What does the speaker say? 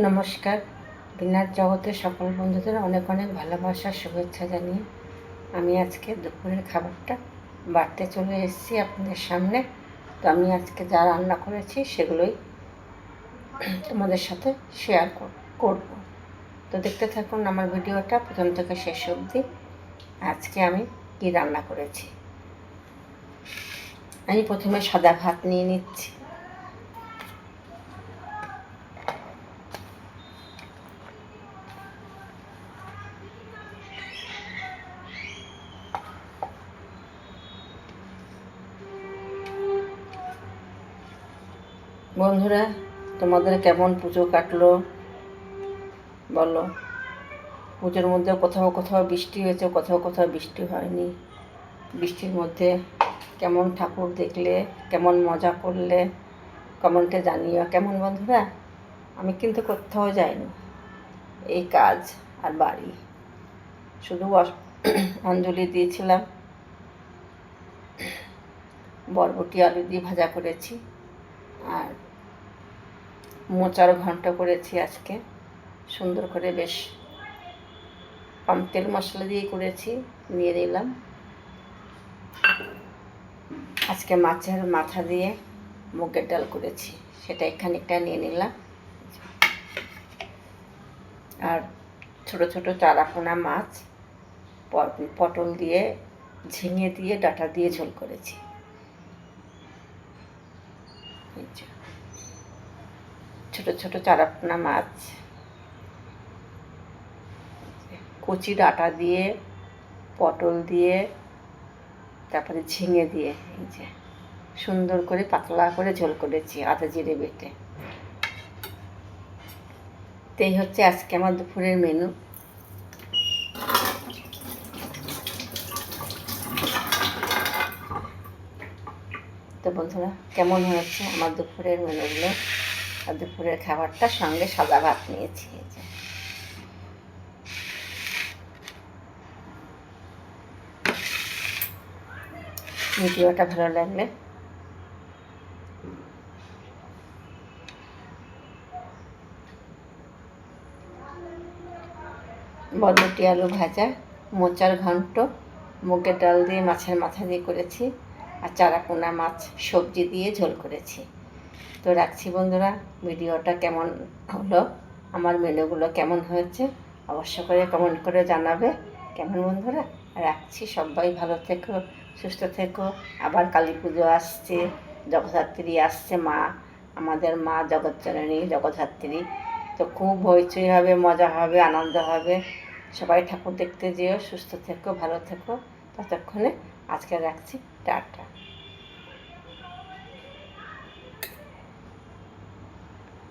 নমস্কার। বিনার জগতের সকল বন্ধুদের অনেক অনেক ভালোবাসার শুভেচ্ছা জানিয়ে আমি আজকে দুপুরের খাবারটা বাড়তে চলে এসেছি আপনাদের সামনে। তো আমি আজকে যা রান্না করেছি সেগুলোই তোমাদের সাথে শেয়ার করব। তো দেখতে থাকুন আমার ভিডিওটা প্রথম থেকে শেষ অবধি। আজকে আমি কি রান্না করেছি? আমি প্রথমে সাদা ভাত নিয়ে নিচ্ছি। বন্ধুরা, তোমাদের কেমন পুজো কাটলো? বলো। পুজোর মধ্যে কোথাও কোথাও বৃষ্টি হয়েছে, কোথাও কোথাও বৃষ্টি হয়নি। বৃষ্টির মধ্যে কেমন ঠাকুর দেখলে, কেমন মজা করলে, কমেন্টে জানিও। কেমন বন্ধুরা? আমি কিন্তু কোথাও যাইনি। এই কাজ আর বাড়ি। শুধু অঞ্জলি দিয়েছিলাম। বরবটি আলু দিয়ে ভাজা করেছি। আর মোচার ঘন্ট করেছি আজকে। সুন্দর করে বেশ কম তেল মশলা দিয়ে করেছি, নিয়ে নিলাম। আজকে মাছের মাথা দিয়ে মুগের ডাল করেছি, সেটা খানিকটা নিয়ে নিলাম। আর ছোট ছোট চারাপোনা মাছ পটল দিয়ে ঝিঙে দিয়ে ডাঁটা দিয়ে ঝোল করেছি। ছোট ছোট চারাপোনা মাছ। কচি ডাঁটা দিয়ে, পটল দিয়ে, তারপরে ঝিঙে দিয়ে, এই যে। সুন্দর করে পাতলা করে ঝোল করেছি আদা জিরে বেটে। তো এই হচ্ছে আজকে আমার দুপুরের মেনু তো বন্ধুরা, কেমন হয়েছে আমার দুপুরের মেনুগুলো আর দুপুরের খাবারটা সঙ্গে সাদা ভাত নিয়েছি। ভিডিওটা ভালো লাগলে বরবটি আলু ভাজা, মোচার ঘন্ট, মুগের ডাল দিয়ে মাছের মাথা দিয়ে করেছি আর চারাপোনা মাছ সবজি দিয়ে ঝোল করেছি। তো রাখছি বন্ধুরা, ভিডিওটা কেমন হলো? আমার মেনুগুলো কেমন হয়েছে? অবশ্য করে কমেন্ট করে জানাবে। কেমন বন্ধুরা? রাখছি, সবাই ভালো থেকো, সুস্থ থেকো। আবার কালী পুজো আসছে, জগদ্ধাত্রী আসছে মা, আমাদের মা জগৎজননী জগদ্ধাত্রী। তো খুব হইচই হবে, মজা হবে, আনন্দ হবে। সবাই ঠাকুর দেখতে যেও, সুস্থ থেকো, ভালো থেকো। ততক্ষণে আজকে রাখছি। টাটা